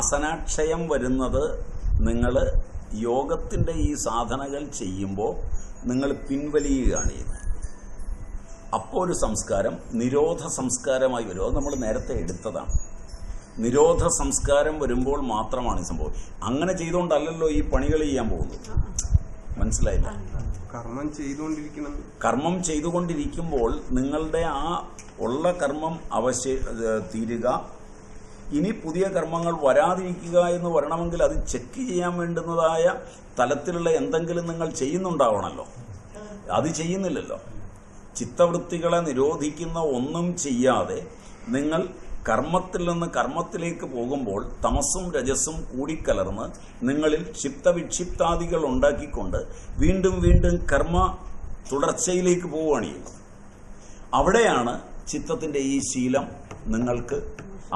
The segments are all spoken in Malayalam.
വാസനാക്ഷയം വരുന്നത് നിങ്ങൾ യോഗത്തിന്റെ ഈ സാധനകൾ ചെയ്യുമ്പോൾ നിങ്ങൾ പിൻവലിയുകയാണ് ചെയ്യുന്നത് അപ്പോൾ ഒരു സംസ്കാരം നിരോധ സംസ്കാരമായി വരും. അത് നമ്മൾ നേരത്തെ എടുത്തതാണ്. നിരോധ സംസ്കാരം വരുമ്പോൾ മാത്രമാണ് ഈ സംഭവം. അങ്ങനെ ചെയ്തുകൊണ്ടല്ലല്ലോ ഈ പണികൾ ചെയ്യാൻ പോകുന്നത്. മനസ്സിലായില്ല? കർമ്മം ചെയ്തുകൊണ്ടിരിക്കണം. കർമ്മം ചെയ്തുകൊണ്ടിരിക്കുമ്പോൾ നിങ്ങളുടെ ആ ഉള്ള കർമ്മം അവശ്യ തീരുക. ഇനി പുതിയ കർമ്മങ്ങൾ വരാതിരിക്കുക എന്ന് വരണമെങ്കിൽ അത് ചെക്ക് ചെയ്യാൻ വേണ്ടുന്നതായ തലത്തിലുള്ള എന്തെങ്കിലും നിങ്ങൾ ചെയ്യുന്നുണ്ടാവണമല്ലോ അത് ചെയ്യുന്നില്ലല്ലോ. ചിത്തവൃത്തികളെ നിരോധിക്കുന്ന ഒന്നും ചെയ്യാതെ നിങ്ങൾ കർമ്മത്തിൽ നിന്ന് കർമ്മത്തിലേക്ക് പോകുമ്പോൾ തമസും രജസും കൂടിക്കലർന്ന് നിങ്ങളിൽ ക്ഷിപ്തവിക്ഷിപ്താദികൾ ഉണ്ടാക്കിക്കൊണ്ട് വീണ്ടും വീണ്ടും കർമ്മ തുടർച്ചയിലേക്ക് പോവുകയാണ് അവിടെയാണ് ചിത്തത്തിന്റെ ഈ ശീലം നിങ്ങൾക്ക്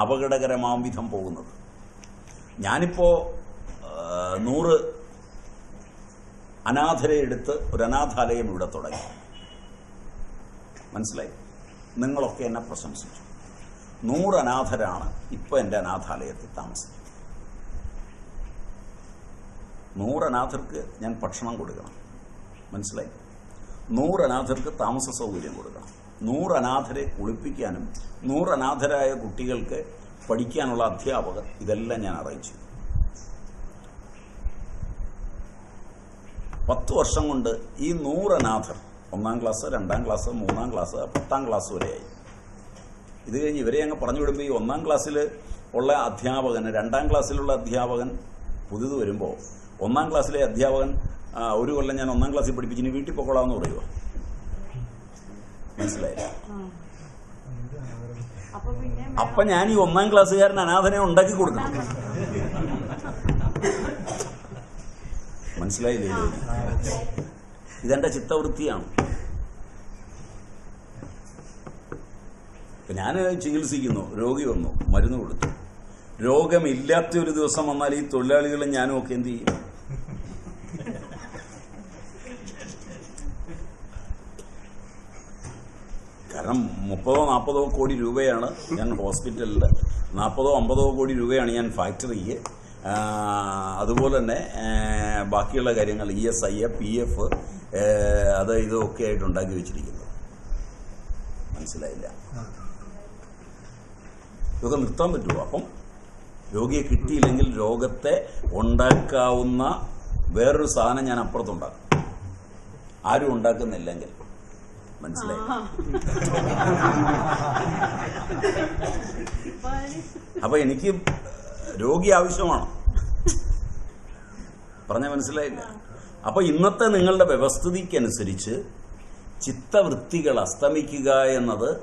അപകടകരമാം വിധം പോകുന്നത്. ഞാനിപ്പോൾ നൂറ് അനാഥരെ എടുത്ത് ഒരു അനാഥാലയം ഇവിടെ തുടങ്ങി. മനസ്സിലായി? നിങ്ങളൊക്കെ എന്നെ പ്രശംസിച്ചു. നൂറ് അനാഥരാണ് ഇപ്പോൾ എന്റെ അനാഥാലയത്തിൽ താമസിക്കുന്നത്. നൂറ് അനാഥർക്ക് ഞാൻ ഭക്ഷണം കൊടുക്കണം. മനസ്സിലായി? നൂറ് അനാഥർക്ക് താമസ സൗകര്യം കൊടുക്കണം. നൂറ് അനാഥരെ കുളിപ്പിക്കാനും നൂറ് അനാഥരായ കുട്ടികൾക്ക് പഠിക്കാനുള്ള അധ്യാപകർ ഇതെല്ലാം ഞാൻ അറിയിച്ചു. പത്ത് വർഷം കൊണ്ട് ഈ നൂറ് അനാഥർ ഒന്നാം ക്ലാസ് രണ്ടാം ക്ലാസ് മൂന്നാം ക്ലാസ് പത്താം ക്ലാസ് വരെയായി. ഇത് കഴിഞ്ഞ് ഇവരെ അങ്ങ് പറഞ്ഞു വിടുമ്പോൾ ഈ ഒന്നാം ക്ലാസ്സിൽ ഉള്ള അധ്യാപകന് രണ്ടാം ക്ലാസ്സിലുള്ള അധ്യാപകൻ പുതിയത് വരുമ്പോൾ ഒന്നാം ക്ലാസ്സിലെ അധ്യാപകൻ ഒരു കൊല്ലം ഞാൻ ഒന്നാം ക്ലാസ്സിൽ പഠിപ്പിച്ചിന് വീട്ടിൽ പൊക്കോളാമെന്ന് പറയുമോ മനസ്സിലായില്ല. അപ്പൊ ഞാൻ ഈ ഒന്നാം ക്ലാസ്സുകാരൻ അനാഥനെ ഉണ്ടാക്കി കൊടുക്കണം. മനസ്സിലായില്ലേ? ഇത്? ഇതെന്റെ ചിത്തവൃത്തിയാണ്. ഞാൻ ചികിത്സിക്കുന്നു. രോഗി വന്നു. മരുന്ന് കൊടുത്തു. രോഗമില്ലാത്ത ഒരു ദിവസം വന്നാൽ ഈ തൊഴിലാളികളും ഞാനും ഒക്കെ എന്ത് ചെയ്യും കാരണം മുപ്പതോ കോടി രൂപയാണ് ഞാൻ ഹോസ്പിറ്റലിൽ നാൽപ്പതോ അമ്പതോ കോടി രൂപയാണ് ഞാൻ ഫാക്ടറിക്ക്. അതുപോലെ തന്നെ ബാക്കിയുള്ള കാര്യങ്ങൾ E S I A P F അത് ഇതൊക്കെ ആയിട്ട് ഉണ്ടാക്കി വെച്ചിരിക്കുന്നു. മനസ്സിലായില്ല? ഇതൊക്കെ നിർത്താൻ പറ്റുമോ? അപ്പം രോഗിയെ കിട്ടിയില്ലെങ്കിൽ രോഗത്തെ ഉണ്ടാക്കാവുന്ന വേറൊരു സാധനം ഞാൻ അപ്പുറത്തുണ്ടാക്കും. ആരും ഉണ്ടാക്കുന്നില്ലെങ്കിൽ. മനസ്സിലായി. അപ്പൊ എനിക്ക് രോഗി ആവശ്യമാണ്. പറഞ്ഞ മനസ്സിലായില്ല? അപ്പൊ ഇന്നത്തെ നിങ്ങളുടെ വ്യവസ്ഥിതിക്കനുസരിച്ച് ചിത്തവൃത്തികൾ അസ്തമിക്കുക എന്നത്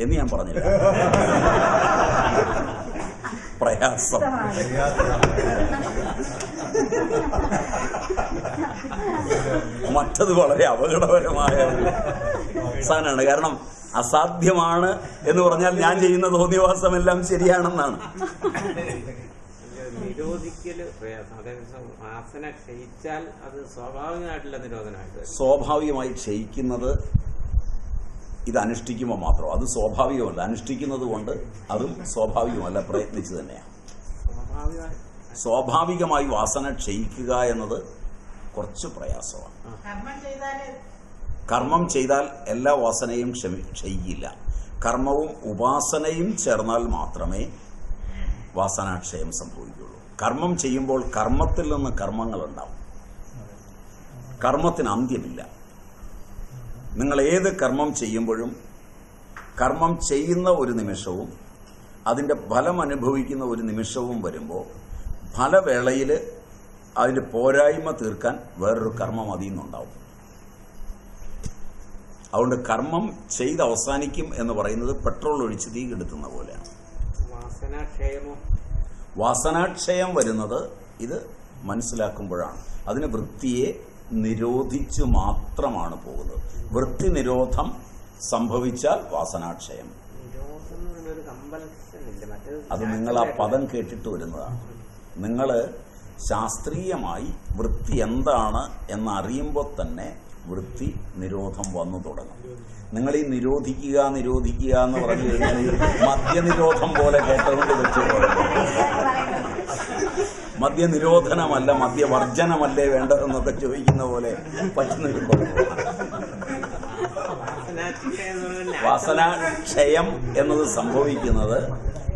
എന്ന് ഞാൻ പറഞ്ഞില്ല. പ്രയാസം. മറ്റത് വളരെ അപകടപരമായ ഒരു സാധനമാണ് കാരണം അസാധ്യമാണ് എന്ന് പറഞ്ഞാൽ ഞാൻ ചെയ്യുന്ന തോന്നിവാസമെല്ലാം ശരിയാണെന്നാണ്. സ്വാഭാവികമായി ക്ഷയിക്കുന്നത് ഇത് അനുഷ്ഠിക്കുമ്പോൾ മാത്രം. അത് സ്വാഭാവികമല്ല. അനുഷ്ഠിക്കുന്നത് കൊണ്ട് അതും സ്വാഭാവികമല്ല. പ്രയത്നിച്ചു തന്നെയാണ്. സ്വാഭാവികമായി വാസന ക്ഷയിക്കുക എന്നത് കുറച്ച് പ്രയാസമാണ്. കർമ്മം ചെയ്താൽ എല്ലാ വാസനയും ക്ഷമി ക്ഷയിക്കില്ല കർമ്മവും ഉപാസനയും ചേർന്നാൽ മാത്രമേ വാസനാക്ഷയം സംഭവിക്കുകയുള്ളൂ. കർമ്മം ചെയ്യുമ്പോൾ കർമ്മത്തിൽ നിന്ന് കർമ്മങ്ങൾ ഉണ്ടാവും കർമ്മത്തിന് അന്ത്യമില്ല. നിങ്ങൾ ഏത് കർമ്മം ചെയ്യുമ്പോഴും കർമ്മം ചെയ്യുന്ന ഒരു നിമിഷവും അതിന്റെ ഫലം അനുഭവിക്കുന്ന ഒരു നിമിഷവും വരുമ്പോൾ ഫലവേളയിൽ അതിന്റെ പോരായ്മ തീർക്കാൻ വേറൊരു കർമ്മം അതിൽ നിന്നുണ്ടാവും. അതുകൊണ്ട് കർമ്മം ചെയ്ത് അവസാനിക്കും എന്ന് പറയുന്നത് പെട്രോൾ ഒഴിച്ച് തീ കെടുത്തുന്ന പോലെയാണ്. വാസനാക്ഷയം വരുന്നത് ഇത് മനസ്സിലാക്കുമ്പോഴാണ്. അതിന് വൃത്തിയെ നിരോധിച്ച് മാത്രമാണ് പോകുന്നത്. വൃത്തി നിരോധം സംഭവിച്ചാൽ വാസനാക്ഷയം. അത് നിങ്ങൾ ആ പദം കേട്ടിട്ട് വരുന്നതാണ്. നിങ്ങൾ ശാസ്ത്രീയമായി വൃത്തി എന്താണ് എന്നറിയുമ്പോൾ തന്നെ വൃത്തി നിരോധം വന്നു തുടങ്ങും. നിങ്ങൾ ഈ നിരോധിക്കുക നിരോധിക്കുക എന്ന് പറഞ്ഞു കഴിഞ്ഞാൽ മദ്യനിരോധം പോലെ കേട്ടുകൊണ്ട് വെച്ച് മദ്യനിരോധനമല്ല മദ്യവർജനമല്ലേ വേണ്ടതെന്നൊക്കെ ചോദിക്കുന്ന പോലെ പറ്റുന്നൊരു വാസനാക്ഷയം എന്നത് സംഭവിക്കുന്നത്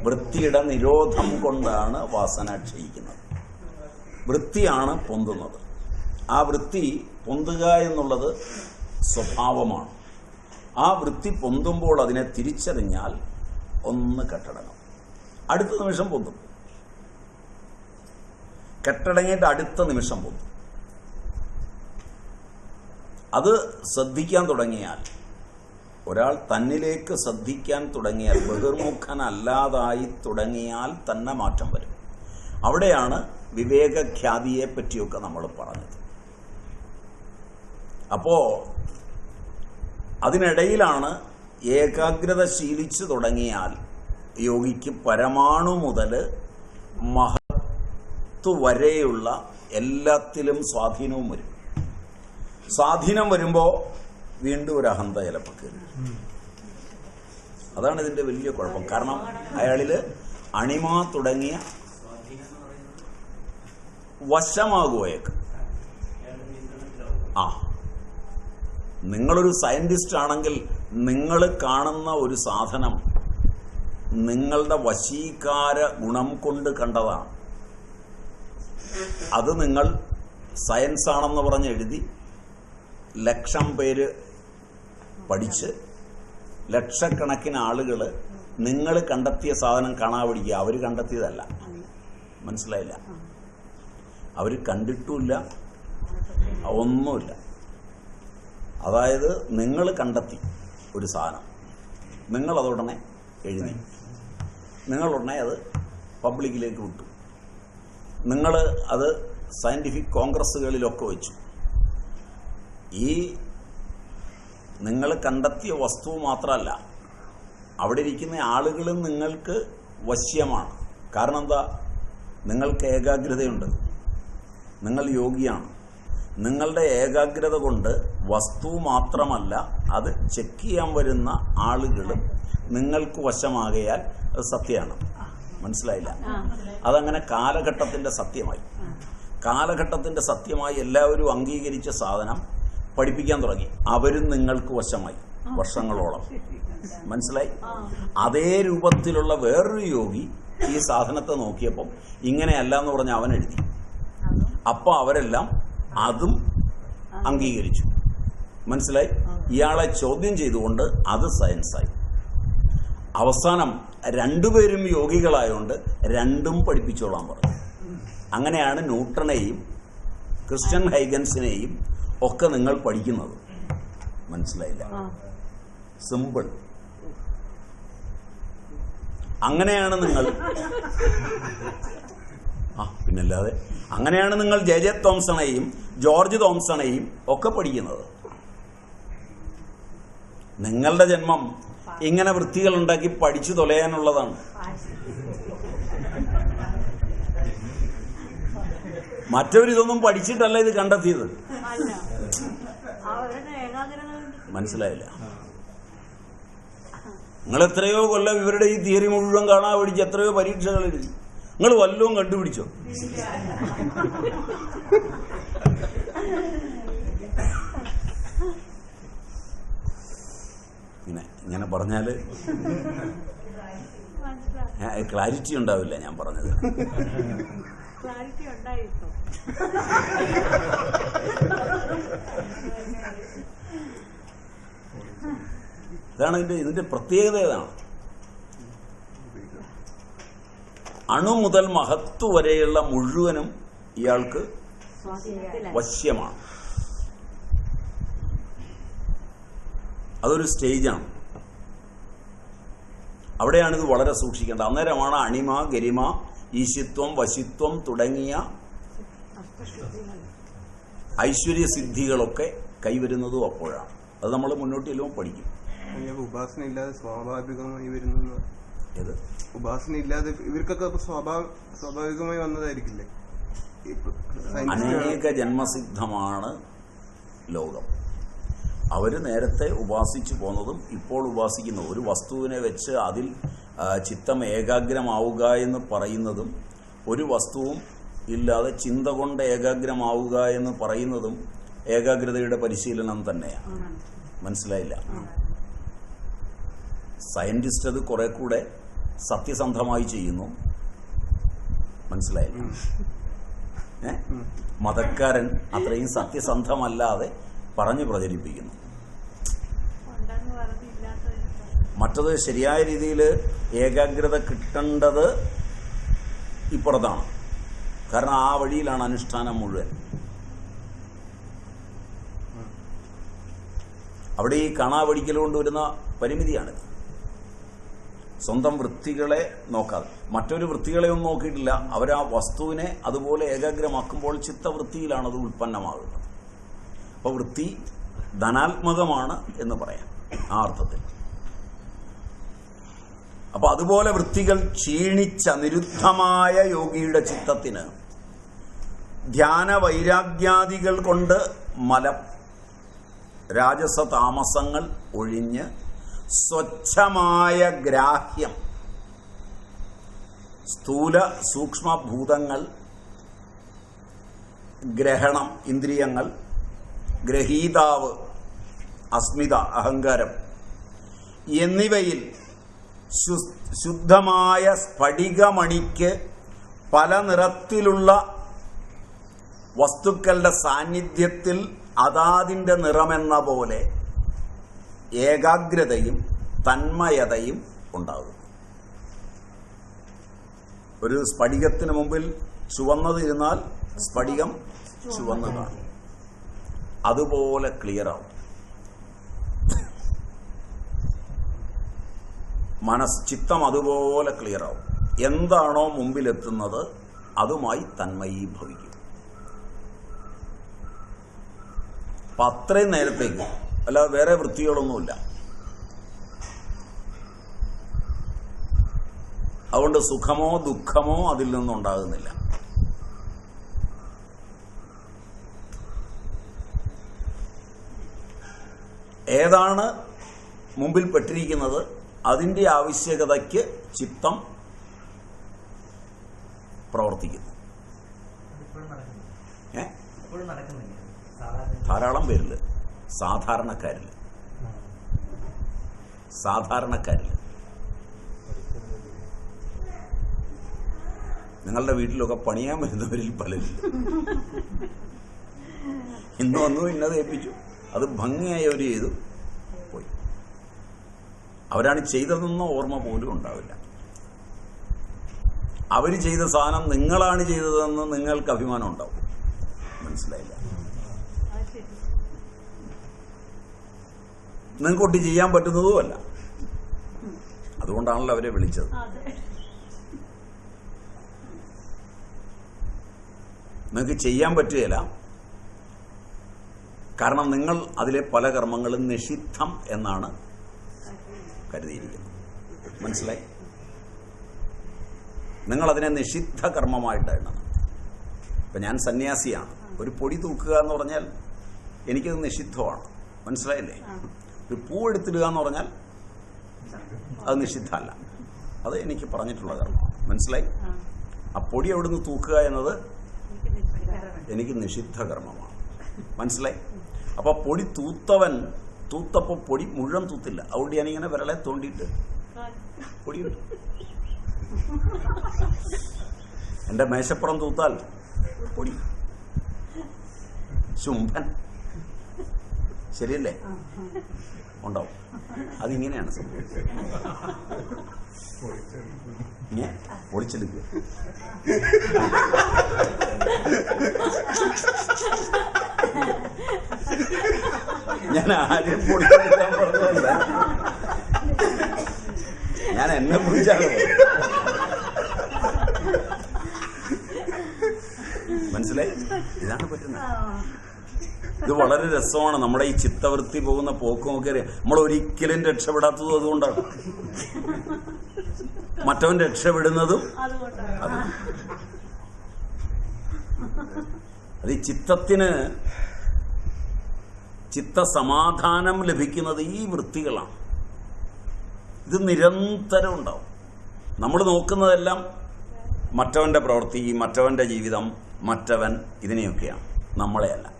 വൃത്തിയുടെ നിരോധം കൊണ്ടാണ് വാസന ക്ഷയിക്കുന്നത്. വൃത്തിയാണ് പൊന്തുന്നത്. ആ വൃത്തി പൊന്തുക എന്നുള്ളത് സ്വഭാവമാണ്. ആ വൃത്തി പൊന്തുമ്പോൾ അതിനെ തിരിച്ചറിഞ്ഞാൽ ഒന്ന് കെട്ടടങ്ങും. അടുത്ത നിമിഷം പൊന്തും. കെട്ടടങ്ങിയിട്ട് അടുത്ത നിമിഷം പൊന്തും. അത് ശ്രദ്ധിക്കാൻ തുടങ്ങിയാൽ ഒരാൾ തന്നിലേക്ക് ശ്രദ്ധിക്കാൻ തുടങ്ങിയാൽ ബഹിർമുഖനല്ലാതായി തുടങ്ങിയാൽ തന്നെ മാറ്റം വരും. അവിടെയാണ് വിവേകഖ്യാതിയെ പറ്റിയൊക്കെ നമ്മൾ പറഞ്ഞത്. അപ്പോ അതിനിടയിലാണ് ഏകാഗ്രത ശീലിച്ചു തുടങ്ങിയാൽ യോഗിക്ക് പരമാണു മുതൽ മഹത്വ വരെയുള്ള എല്ലാത്തിലും സ്വാധീനവും വരും. സ്വാധീനം വരുമ്പോൾ വീണ്ടും ഒരു അഹന്ത ചിലപ്പോൾ കയറി അതാണ് ഇതിന്റെ വലിയ കുഴപ്പം. കാരണം അയാളിൽ അണിമ തുടങ്ങിയ വശമാകുകയൊക്കെ. ആ. നിങ്ങളൊരു സയന്റിസ്റ്റ് ആണെങ്കിൽ നിങ്ങൾ കാണുന്ന ഒരു സാധനം നിങ്ങളുടെ വശീകാര ഗുണം കൊണ്ട് കണ്ടതാണ്. അത് നിങ്ങൾ സയൻസ് ആണെന്ന് പറഞ്ഞ് എഴുതി ലക്ഷം പേര് പഠിച്ച് ലക്ഷക്കണക്കിന് ആളുകൾ നിങ്ങൾ കണ്ടെത്തിയ സാധനം കാണാൻ അവർ കണ്ടെത്തിയതല്ല. മനസ്സിലായില്ല? അവർ കണ്ടിട്ടുമില്ല ഒന്നുമില്ല. അതായത് നിങ്ങൾ കണ്ടെത്തി ഒരു സാധനം. നിങ്ങളതുടനെ എഴുതി. നിങ്ങളുടനെ അത് പബ്ലിക്കിലേക്ക് വിട്ടു. നിങ്ങൾ അത് സയന്റിഫിക് കോൺഗ്രസ്സുകളിലൊക്കെ വെച്ചു. ഈ നിങ്ങൾ കണ്ടെത്തിയ വസ്തു മാത്രമല്ല അവിടെ ഇരിക്കുന്ന ആളുകളും നിങ്ങൾക്ക് വശ്യമാണ്. കാരണം എന്താ? നിങ്ങൾക്ക് ഏകാഗ്രതയുണ്ട്. നിങ്ങൾ യോഗിയാണ്. നിങ്ങളുടെ ഏകാഗ്രത കൊണ്ട് വസ്തു മാത്രമല്ല അത് ചെക്ക് ചെയ്യാൻ വരുന്ന ആളുകളും നിങ്ങൾക്ക് വശമാകയാൽ അത് സത്യമാണ്. മനസ്സിലായില്ല? അതങ്ങനെ കാലഘട്ടത്തിന്റെ സത്യമായി. കാലഘട്ടത്തിന്റെ സത്യമായി എല്ലാവരും അംഗീകരിച്ച സാധനം പഠിപ്പിക്കാൻ തുടങ്ങി. അവരും നിങ്ങൾക്ക് വശമായി. വർഷങ്ങളോളം. മനസ്സിലായി? അതേ രൂപത്തിലുള്ള വേറൊരു യോഗി ഈ സാധനത്തെ നോക്കിയപ്പം ഇങ്ങനെയല്ല എന്ന് പറഞ്ഞ് അവൻ എഴുതി അപ്പൊ അവരെല്ലാം അതും അംഗീകരിച്ചു. മനസ്സിലായി? ഇയാളെ ചോദ്യം ചെയ്തുകൊണ്ട് അത് സയൻസായി അവസാനം രണ്ടുപേരും യോഗികളായോണ്ട് രണ്ടും പഠിപ്പിച്ചോളാൻ പറഞ്ഞു. അങ്ങനെയാണ് ന്യൂട്ടണേയും ക്രിസ്ത്യൻ ഹൈഗൻസിനെയും ഒക്കെ നിങ്ങൾ പഠിക്കുന്നത്. മനസ്സിലായില്ല? സിമ്പിൾ. അങ്ങനെയാണ് നിങ്ങൾ ആ പിന്നല്ലാതെ. അങ്ങനെയാണ് നിങ്ങൾ ജെ ജെ തോംസണേയും ജോർജ് തോംസണേയും ഒക്കെ പഠിക്കുന്നത്. നിങ്ങളുടെ ജന്മം ഇങ്ങനെ വൃത്തികൾ ഉണ്ടാക്കി പഠിച്ചു തൊലയാനുള്ളതാണ്. മറ്റവരിതൊന്നും പഠിച്ചിട്ടല്ല ഇത് കണ്ടെത്തിയത്. മനസ്സിലായില്ല. നിങ്ങൾ എത്രയോ കൊല്ലം ഇവരുടെ ഈ തിയറി മുഴുവൻ കാണാൻ പഠിച്ച് എത്രയോ പരീക്ഷകൾ എഴുതി നിങ്ങൾ വല്ലതും കണ്ടുപിടിച്ചോ? പിന്നെ ഇങ്ങനെ പറഞ്ഞാൽ ക്ലാരിറ്റി ഉണ്ടാവില്ല ഞാൻ പറഞ്ഞത്. ഇതാണ് ഇതിന്റെ ഇതിന്റെ പ്രത്യേകത ഏതാണ്? അണു മുതൽ മഹത്വ വരെയുള്ള മുഴുവനും ഇയാൾക്ക് വശ്യമാണ്. അതൊരു സ്റ്റേജാണ്. അവിടെയാണ് ഇത് വളരെ സൂക്ഷിക്കേണ്ടത്. അന്നേരമാണ് അണിമ ഗരിമ ഈശിത്വം വശിത്വം തുടങ്ങിയ ഐശ്വര്യ സിദ്ധികളൊക്കെ കൈവരുന്നതും അപ്പോഴാണ്. അത് നമ്മൾ മുന്നോട്ട് ചെല്ലുമ്പോൾ പഠിക്കും. ഉപാസന ഇല്ലാതെ സ്വാഭാവികമായി വരുന്നു ഏത് ഉപാസന ഇല്ലാതെ ഇവർക്കൊക്കെ സ്വാഭാവികമായി വന്നതായിരിക്കില്ലേ? അനേക ജന്മസിദ്ധമാണ് ലോകം. അവർ നേരത്തെ ഉപാസിച്ചു പോന്നതും ഇപ്പോൾ ഉപാസിക്കുന്നു. ഒരു വസ്തുവിനെ വെച്ച് അതിൽ ചിത്തം ഏകാഗ്രമാവുക എന്ന് പറയുന്നതും ഒരു വസ്തുവും ഇല്ലാതെ ചിന്ത കൊണ്ട് ഏകാഗ്രമാവുക എന്ന് പറയുന്നതും ഏകാഗ്രതയുടെ പരിശീലനം തന്നെയാണ് മനസ്സിലായില്ല? സയന്റിസ്റ്റ് അത് കുറെ കൂടെ സത്യസന്ധമായി ചെയ്യുന്നു. മനസ്സിലായില്ല? മതക്കാരൻ അത്രയും സത്യസന്ധമല്ലാതെ പറഞ്ഞു പ്രചരിപ്പിക്കുന്നു. മറ്റത് ശരിയായ രീതിയിൽ ഏകാഗ്രത കിട്ടേണ്ടത് ഇപ്പുറത്താണ്. കാരണം ആ വഴിയിലാണ് അനുഷ്ഠാനം മുഴുവൻ. അവിടെ ഈ കാണാവടിക്കൽ കൊണ്ടുവരുന്ന പരിമിതിയാണിത്. സ്വന്തം വൃത്തികളെ നോക്കാതെ. മറ്റൊരു വൃത്തികളെ ഒന്നും നോക്കിയിട്ടില്ല. അവർ ആ വസ്തുവിനെ അതുപോലെ ഏകാഗ്രമാക്കുമ്പോൾ ചിത്തവൃത്തിയിലാണ് അത് ഉൽപ്പന്നമാകുന്നത്. അപ്പോൾ വൃത്തി ധനാത്മകമാണ് എന്ന് പറയാം. ആ അർത്ഥത്തിൽ. അപ്പൊ അതുപോലെ വൃത്തികൾ ക്ഷീണിച്ച നിരുദ്ധമായ യോഗിയുടെ ചിത്തത്തിന് ധ്യാന വൈരാഗ്യാദികൾ കൊണ്ട് മലം രാജസ താമസങ്ങൾ ഒഴിഞ്ഞ് സ്വച്ഛമായ ഗ്രാഹ്യം. സ്ഥൂല സൂക്ഷ്മഭൂതങ്ങൾ ഗ്രഹണം ഇന്ദ്രിയങ്ങൾ ഗ്രഹീതാവ് അസ്മിത അഹങ്കാരം എന്നിവയിൽ ശുദ്ധമായ സ്ഫടികമണിക്ക് പല നിറത്തിലുള്ള വസ്തുക്കളുടെ സാന്നിധ്യത്തിൽ അതാതിന്റെ നിറമെന്ന പോലെ ഏകാഗ്രതയും തന്മയതയും ഉണ്ടാകും. ഒരു സ്ഫടികത്തിന് മുമ്പിൽ ചുവന്നതിരുന്നാൽ സ്ഫടികം ചുവന്നതാണ്. അതുപോലെ ക്ലിയർ ആവും. മനസ് ചിത്തം അതുപോലെ ക്ലിയർ ആവും. എന്താണോ മുമ്പിലെത്തുന്നത് അതുമായി തന്മയീഭവിക്കും. അപ്പൊ അത്രയും നേരത്തേക്ക് അല്ലാതെ വേറെ വൃത്തികളൊന്നുമില്ല. അതുകൊണ്ട് സുഖമോ ദുഃഖമോ അതിൽ നിന്നുണ്ടാകുന്നില്ല. ഏതാണ് മുമ്പിൽ പെട്ടിരിക്കുന്നത്? അതിന്റെ ആവശ്യകതയ്ക്ക് ചിത്തം പ്രവർത്തിക്കുന്നു. ധാരാളം പേരിൽ സാധാരണക്കാരിൽ സാധാരണക്കാരിൽ നിങ്ങളുടെ വീട്ടിലൊക്കെ പണിയാൻ വരുന്നവരിൽ പലരും. ഇന്ന് വന്നു ഇന്നത് ഏൽപ്പിച്ചു. അത് ഭംഗിയായി അവർ ചെയ്തു. പോയി. അവരാണ് ചെയ്തതെന്ന ഓർമ്മ പോലും ഉണ്ടാവില്ല. അവർ ചെയ്ത സാധനം നിങ്ങളാണ് ചെയ്തതെന്ന് നിങ്ങൾക്ക് അഭിമാനം ഉണ്ടാവും. മനസ്സിലായില്ല അത് ശരി നിങ്ങൾക്ക് ഒട്ടി ചെയ്യാൻ പറ്റുന്നതുമല്ല. അതുകൊണ്ടാണല്ലോ അവരെ വിളിച്ചത്. നിങ്ങൾക്ക് ചെയ്യാൻ പറ്റുകയില്ല. കാരണം നിങ്ങൾ അതിലെ പല കർമ്മങ്ങളും നിഷിദ്ധം എന്നാണ് കരുതിയിരിക്കുന്നത്. മനസ്സിലായി? നിങ്ങൾ അതിനെ നിഷിദ്ധ കർമ്മമായിട്ട് എണ്ണണം ഇപ്പം ഞാൻ സന്യാസിയാണ്. ഒരു പൊടി തൂക്കുക എന്ന് പറഞ്ഞാൽ എനിക്കത് നിഷിദ്ധമാണ്. മനസ്സിലായില്ലേ? ഒരു പൂ എടുത്തിടുക എന്ന് പറഞ്ഞാൽ അത് നിഷിദ്ധമല്ല. അത് എനിക്ക് പറഞ്ഞിട്ടുള്ള കാരണം മനസ്സിലായി? ആ. പൊടി അവിടുന്ന് തൂക്കുക എന്നത് എനിക്ക് നിഷിദ്ധ കർമ്മമാണ്. മനസ്സിലായി? അപ്പൊ പൊടി തൂത്തവൻ തൂത്തപ്പോ പൊടി മുഴുവൻ തൂത്തില്ല. അതുകൊണ്ട് ഞാനിങ്ങനെ വിരളെ തോണ്ടിയിട്ട് പൊടിയുണ്ട്. എന്റെ മേശപ്പുറം തൂത്താൽ പൊടി. ശുംഭൻ. ശരിയല്ലേ? ഉണ്ടാവും. അതിങ്ങനെയാണ് സംഭവം പൊളിച്ചെടുക്കുക. ഞാൻ ആദ്യം പൊളിച്ചെടുക്കാൻ പറഞ്ഞതല്ല ഞാൻ എന്നെ കുറിച്ചാണ് പറഞ്ഞത്. മനസ്സിലായി ഇതാണ് പറ്റുന്നത് ഇത് വളരെ രസമാണ്. നമ്മുടെ ഈ ചിത്തവൃത്തി പോകുന്ന പോക്കും ഒക്കെ. നമ്മൾ ഒരിക്കലും രക്ഷപ്പെടാത്തതും അതുകൊണ്ടാണ്. മറ്റവൻ രക്ഷപ്പെടുന്നതും അത്. ഈ ചിത്തത്തിന് ചിത്തസമാധാനം ലഭിക്കുന്നത് ഈ വൃത്തികളാണ്. ഇത് നിരന്തരം ഉണ്ടാവും. നമ്മൾ നോക്കുന്നതെല്ലാം മറ്റവന്റെ പ്രവൃത്തി മറ്റവന്റെ ജീവിതം മറ്റവൻ ഇതിനെയൊക്കെയാണ്. നമ്മളെയല്ല.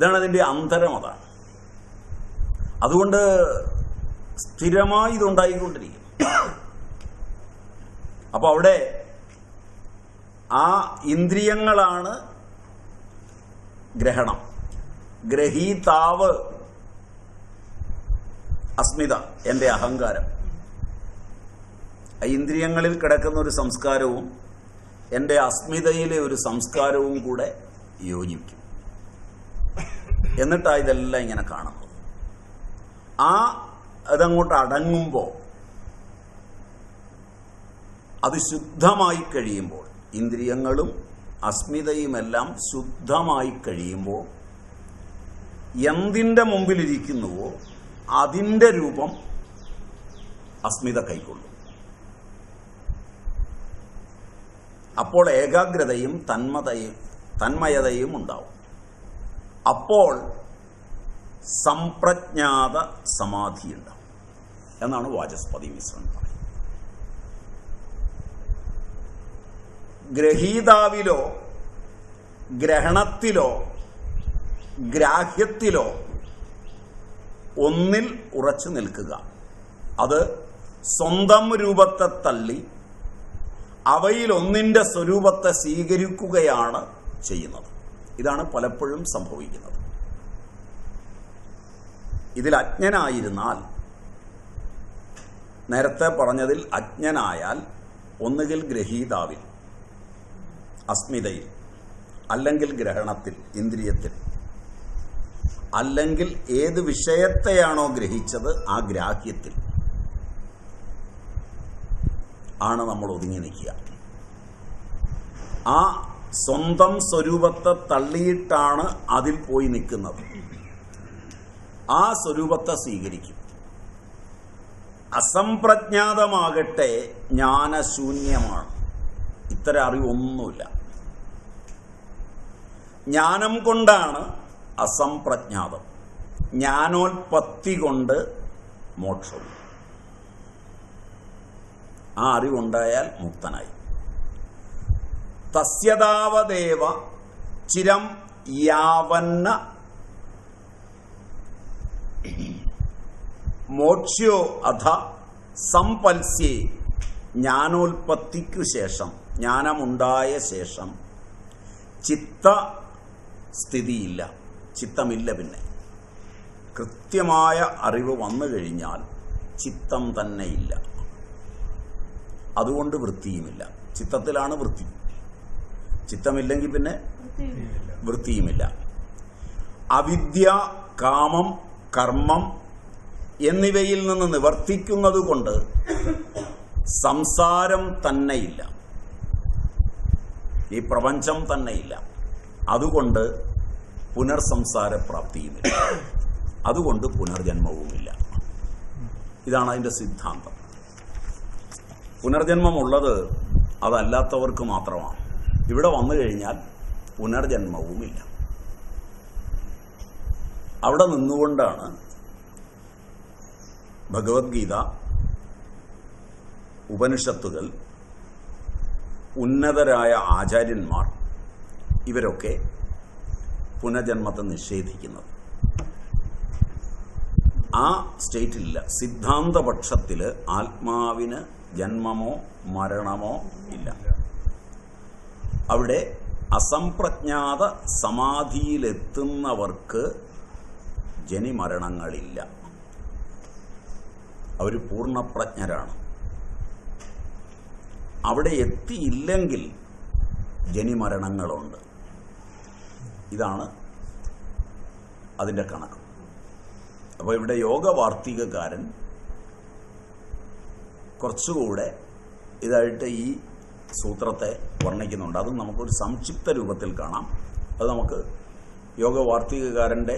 ഇതാണ് അതിന്റെ അന്തരം അതാണ്. അതുകൊണ്ട് സ്ഥിരമായി ഇതുണ്ടായിക്കൊണ്ടിരിക്കും അപ്പോൾ അവിടെ ആ ഇന്ദ്രിയങ്ങളാണ് ഗ്രഹണം. ഗ്രഹീതാവ് അസ്മിത എന്റെ അഹങ്കാരം. ഇന്ദ്രിയങ്ങളിൽ കിടക്കുന്ന ഒരു സംസ്കാരവും എന്റെ അസ്മിതയിലെ ഒരു സംസ്കാരവും കൂടെ യോജിക്കും. എന്നിട്ടാണ് ഇതെല്ലാം ഇങ്ങനെ കാണുന്നത് ആ അതങ്ങോട്ട് അടങ്ങുമ്പോൾ അത് ശുദ്ധമായി കഴിയുമ്പോൾ ഇന്ദ്രിയങ്ങളും അസ്മിതയുമെല്ലാം ശുദ്ധമായി കഴിയുമ്പോൾ എന്തിന്റെ മുമ്പിലിരിക്കുന്നുവോ അതിന്റെ രൂപം അസ്മിത കൈക്കൊള്ളും. അപ്പോൾ ഏകാഗ്രതയും തന്മതയും തന്മയതയും ഉണ്ടാവും. അപ്പോൾ സംപ്രജ്ഞാത സമാധി ഉണ്ടാവും എന്നാണ് വാചസ്പതി മിശ്രൻ പറയുന്നത്. ഗ്രഹീതാവിലോ ഗ്രഹണത്തിലോ ഗ്രാഹ്യത്തിലോ ഒന്നിൽ ഉറച്ചു നിൽക്കുക. അത് സ്വന്തം രൂപത്തെ തള്ളി അവയിൽ ഒന്നിന്റെ സ്വരൂപത്തെ സ്വീകരിക്കുകയാണ് ചെയ്യുന്നത്. ഇതാണ് പലപ്പോഴും സംഭവിക്കുന്നത്. ഇതിൽ അജ്ഞനായിരുന്നാൽ നേരത്തെ പറഞ്ഞതിൽ അജ്ഞനായാൽ ഒന്നുകിൽ ഗ്രഹീതാവിൽ അസ്മിതയിൽ അല്ലെങ്കിൽ ഗ്രഹണത്തിൽ ഇന്ദ്രിയത്തിൽ. അല്ലെങ്കിൽ ഏത് വിഷയത്തെയാണോ ഗ്രഹിച്ചത് ആ ഗ്രാഹ്യത്തിൽ. ആണ് നമ്മൾ ഒതുങ്ങി നിൽക്കുക. ആ സ്വന്തം സ്വരൂപത്തെ തള്ളിയിട്ടാണ് അതിൽ പോയി നിൽക്കുന്നത്. ആ സ്വരൂപത്തെ സ്വീകരിക്കും. അസംപ്രജ്ഞാതമാകട്ടെ ജ്ഞാനശൂന്യമാണ്. ഇത്തരം അറിവൊന്നുമില്ല. ജ്ഞാനം കൊണ്ടാണ് അസംപ്രജ്ഞാതം. ജ്ഞാനോൽപത്തി കൊണ്ട് മോക്ഷവും. ആ അറിവുണ്ടായാൽ മുക്തനായി. തസ്യതാവദേവ ചിരം യാവന്ന മോക്ഷ്യോ അധ സംപൽസ്യേ ജ്ഞാനോൽപത്തിക്കു ശേഷം ജ്ഞാനമുണ്ടായ ശേഷം ചിത്ത സ്ഥിതിയില്ല ചിത്തമില്ല പിന്നെ. കൃത്യമായ അറിവ് വന്നു കഴിഞ്ഞാൽ ചിത്തം തന്നെ ഇല്ല അതുകൊണ്ട് വൃത്തിയുമില്ല. ചിത്തത്തിലാണ് വൃത്തി. ചിത്തമില്ലെങ്കിൽ പിന്നെ വൃത്തിയുമില്ല. അവിദ്യ കാമം കർമ്മം എന്നിവയിൽ നിന്ന് നിവർത്തിക്കുന്നത് കൊണ്ട് സംസാരം തന്നെയില്ല. ഈ പ്രപഞ്ചം തന്നെയില്ല. അതുകൊണ്ട് പുനർസംസാര പ്രാപ്തിയുമില്ല അതുകൊണ്ട് പുനർജന്മവുമില്ല. ഇതാണ് അതിന്റെ സിദ്ധാന്തം. പുനർജന്മമുള്ളത് അതല്ലാത്തവർക്ക് മാത്രമാണ്. ഇവിടെ വന്നു കഴിഞ്ഞാൽ പുനർജന്മവുമില്ല. അവിടെ നിന്നുകൊണ്ടാണ് ഭഗവത്ഗീത ഉപനിഷത്തുകൾ ഉന്നതരായ ആചാര്യന്മാർ ഇവരൊക്കെ പുനർജന്മത്തെ നിഷേധിക്കുന്നത്. ആ സ്റ്റേറ്റിലില്ല. സിദ്ധാന്തപക്ഷത്തിൽ ആത്മാവിന് ജന്മമോ മരണമോ ഇല്ല. അവിടെ അസംപ്രജ്ഞാത സമാധിയിലെത്തുന്നവർക്ക് ജനിമരണങ്ങളില്ല. അവർ പൂർണപ്രജ്ഞരാണ്. അവിടെ എത്തിയില്ലെങ്കിൽ ജനിമരണങ്ങളുണ്ട്. ഇതാണ് അതിന്റെ കണക്ക്. അപ്പോൾ ഇവിടെ യോഗവാർത്തികക്കാരൻ കുറച്ചുകൂടെ ഇതായിട്ട് ഈ സൂത്രത്തെ വർണിക്കുന്നുണ്ട്. അത് നമുക്കൊരു സംക്ഷിപ്ത രൂപത്തിൽ കാണാം. അത് നമുക്ക് യോഗ വാർത്തികാരന്റെ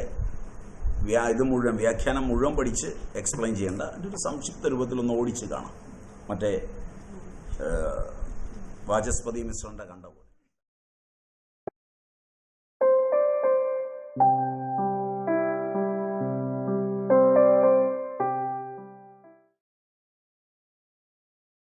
വ്യാ ഇത് മുഴുവൻ വ്യാഖ്യാനം മുഴുവൻ പഠിച്ച് എക്സ്പ്ലെയിൻ ചെയ്യേണ്ട അതിന്റെ ഒരു സംക്ഷിപ്ത രൂപത്തിൽ ഒന്ന് ഓടിച്ച് കാണാം. മറ്റേ വാചസ്പതി മിശ്രന്റെ കണ്ട പോലെ